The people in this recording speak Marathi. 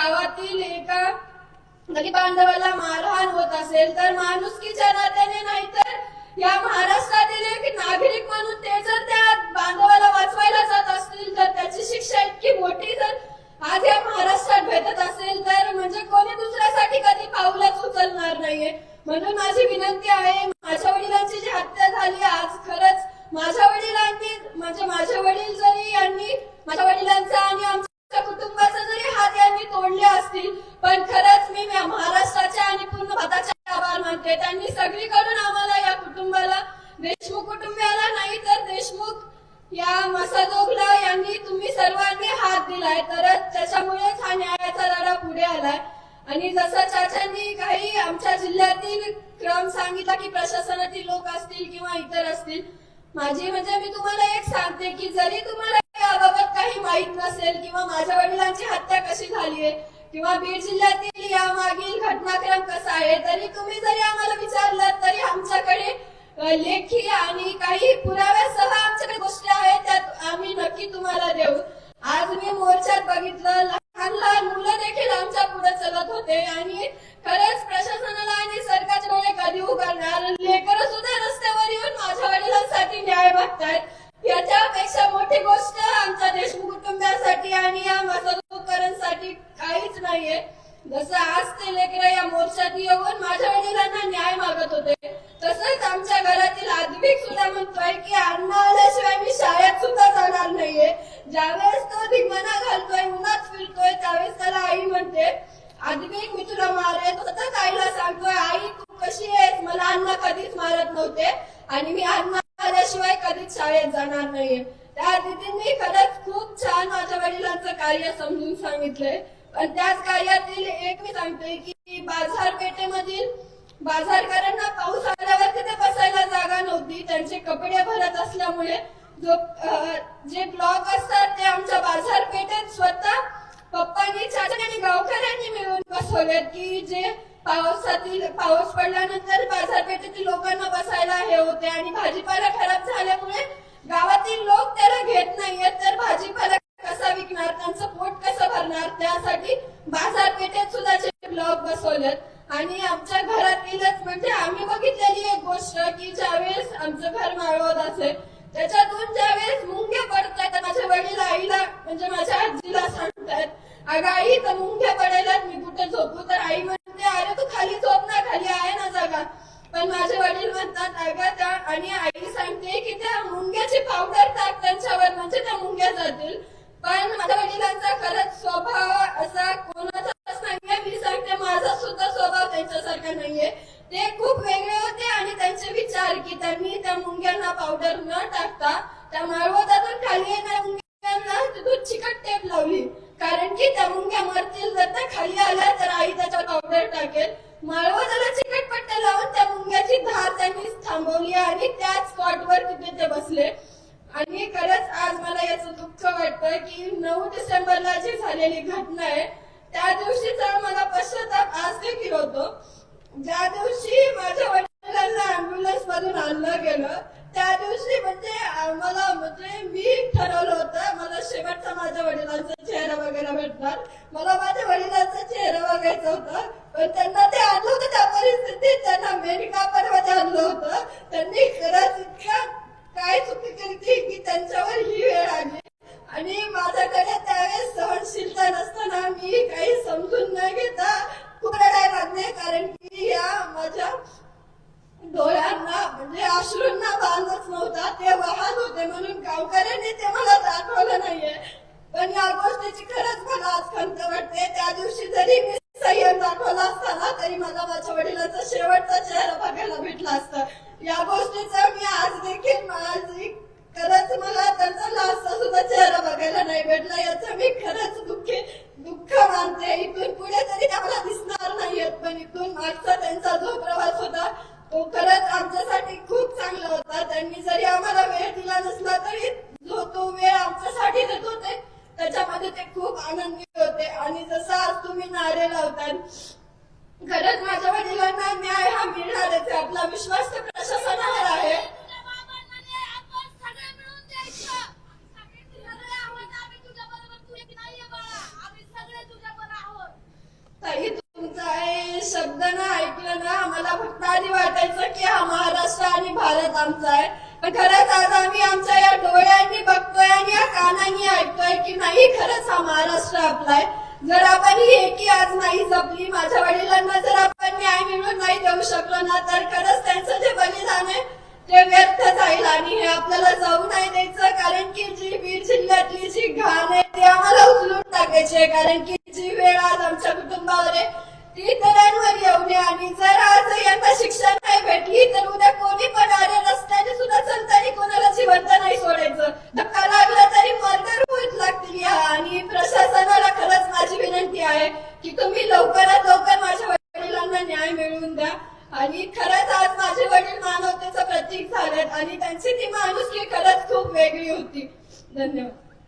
गावातील एका गरीब बांधवाला मारहाण होत असेल तर माणुसकीच्या नात्याने नाहीतर या महाराष्ट्रातील एक नागरिक म्हणून ते जर त्या बांधवाला आलाय आणि जसं चाचांनी काही आमच्या जिल्ह्यातील क्रम सांगितला की प्रशासनातील लोक असतील किंवा इतर असतील माझी म्हणजे मी तुम्हाला एक सांगते की जरी तुम्हाला याबाबत काही माहीत नसेल किंवा माझ्या वडिलांची हत्या कशी झाली आहे किंवा बीड जिल्ह्यातील या मागील घटनाक्रम कसा आहे तरी तुम्ही जरी आम्हाला विचारलं तरी आमच्याकडे लेखी आणि काही पुराव्यासह आमच्याकडे गोष्टी आहेत त्यात आम्ही नक्की तुम्हाला देऊ आज मी मोर्चात बघितलं लहान लहान मुलं देखील आमच्या पुढे चलत होते आणि खरंच प्रशासनाला आणि सरकारचे डोळे कधी उघडणार लेकर सुद्धा रस्त्यावर येऊन माझ्या वडिलांसाठी न्याय मागतायत याच्यापेक्षा मोठी गोष्ट आमच्या देशमुख कुटुंबियासाठी आणि या मसालोकरांसाठी काहीच नाहीये जसं आज ते लेकर या मोर्चात येऊन माझ्या वडिलांना न्याय मागत होते. तसंच आमच्या घरातील आद्विक सुद्धा म्हणतोय की अन्न आल्याशिवाय मी शाळेत सुद्धा जाणार नाहीये. ज्यावेळेस तो धिंगणा घालतोय उन्हात फिरतोय त्यावेळेस त्याला आई म्हणते आद्विक मी तुला मारेन सतत आईला सांगतोय आई तू कशी आहेस? मला अन्न कधीच मारत नव्हते आणि मी अन्न आल्याशिवाय कधीच शाळेत जाणार नाहीये. त्या दिदींनी खरंच खूप छान माझ्या वडिलांचं कार्य समजून सांगितलंय. त्याच कार्यातील एक मी की बाजारपेठेमधील बाजारकरांना पाऊस आल्यावर तिथे बसायला जागा नव्हती. त्यांचे कपडे भरत असल्यामुळे जो जे ब्लॉक असतात ते आमच्या बाजारपेठेत स्वतः पप्पांनी चाचा आणि गावकऱ्यांनी मिळून बसवलेत की जे पावसातील पाऊस पडल्यानंतर बाजारपेठेतील लोकांना बसायला हे होते आणि भाजीपाला खराब झाल्यामुळे गावातील लोक त्याला घेत नाहीयेत. तर भाजीपाला कसा विकणार? त्यांचं पोट कसं भरणार? त्यासाठी बाजारपेठेत सुद्धा ब्लॉक बसवलेत. आणि आमच्या घरातीलच म्हणजे आम्ही बघितलेली एक गोष्ट की ज्यावेळेस आमचं घर माळवत असेल त्याच्यातून ज्यावेळेस मुंग्या पडतात तर माझ्या वडील आईला म्हणजे माझ्या आजीला सांगतात अगं आई तर मुंग्या पडायला मी कुठे झोपू तर आई म्हणते अरे तू खाली झोप ना खाली आहे ना जागा पण माझे वडील म्हणतात अगं त्या आणि आई सांगते की त्या मुंग्याची पावडर टाक त्यांच्यावर म्हणजे त्या मुंग्या जातील पण माझ्या वडिलांचा खरंच स्वभाव असा कोणाचाच नाहीये मी सांगते माझा सुद्धा स्वभाव त्यांच्यासारखा नाहीये ते खूप वेगळे होते आणि त्यांचे विचार की त्यांनी त्या मुंग्यांना पावडर न टाकता त्या माळवतातून खाली येणाऱ्या मुंग्यांना तिथून चिकट टेप लावली. कारण की त्या मुंग्या मरतील जर त्या खाली आल्या तर आई त्याच्या पावडर टाकेल. माळवताला चिकट पट्ट्या लावून त्या मुंग्याची धार त्यांनी थांबवली आणि त्याच स्पॉटवर तिथे ते बसले. आणि खरंच आज मला याचं दुःख वाटतं की नऊ डिसेंबरला जी झालेली घटना आहे त्या दिवशीचा मला पश्चाताप आज देखील होतो. ज्या दिवशी माझ्या वडिलांना अँब्युलन्स मधून आणलं गेलं त्या दिवशी म्हणजे मला म्हणजे मी ठरवलं होतं मला शेवटचा माझ्या वडिलांचा चेहरा वगैरे भेटणार. मला माझ्या वडिलांचा चेहरा बघायचा होता पण त्यांना ते आणलं होतं त्या परिस्थितीत त्यांना मेडिकापरमध्ये आणलं होतं त्यांनी खरंच इतक्या काय चुकी केली ती की त्यांच्यावर ही वेळ आली आणि माझ्याकडे त्यावेळेस सहनशीलता नसताना मी काही समजून न घेता खूप रडायला लागले कारण की या माझ्या डोळ्यांना म्हणजे अश्रूंना बांधच नव्हता. ते वाहन होते म्हणून गावकऱ्यांनी ते मला दाखवलं नाहीये. पण या गोष्टीची खरंच मला आज खंत वाटते. त्या दिवशी जरी मी संयम दाखवला असताना तरी मला माझ्या वडिलांचा शेवटचा चेहरा बघायला भेटला असता. या गोष्टीचा मी आज देखील माझी खरंच मला त्यांचा लास्टचा सुद्धा चेहरा बघायला नाही भेटला. आम्ही राहण्याचा आहे. शब्द ना ऐकलं ना आम्हाला फक्त आधी वाटायचं की हा महाराष्ट्र आणि भारत आमचा आहे. पण खरंच आज आम्ही आमच्या या डोळ्यांनी बघतोय आणि या कानांनी ऐकतोय की नाही खरंच हा महाराष्ट्र आपला आहे. जर आपण ही एकी आज नाही जपली माझ्या वडिलांना जर आपण न्याय मिळवून नाही देऊ शकलो ना तर खरंच त्यांचं जे बलिदान आहे ते व्यर्थ जाईल आणि हे आपल्याला जाऊ नाही द्यायचं. कारण की जी बीड जिल्ह्यातली जी घाण आहे ती आम्हाला उचलून टाकायची आहे. कारण की जी वेळ आज आमच्या कुटुंबावर आहे ती इतरांवर येऊ नये आणि जर आज यांना शिक्षा नाही भेटली तर उद्या कोणी पण अरे रस्त्याने सुद्धा चलताना कोणाला जिवंत नाही सोडायचं धक्का लागला तरी मर्डर होत लागतील या आणि प्रशासनाला खरंच माझी विनंती आहे की तुम्ही लवकरात लवकर माझ्या वडिलांना न्याय मिळवून द्या. आणि खरंच आज माझे वडील मानवतेचं प्रतीक झालेत आणि त्यांची ती माणुसकी खरंच खूप वेगळी होती. धन्यवाद.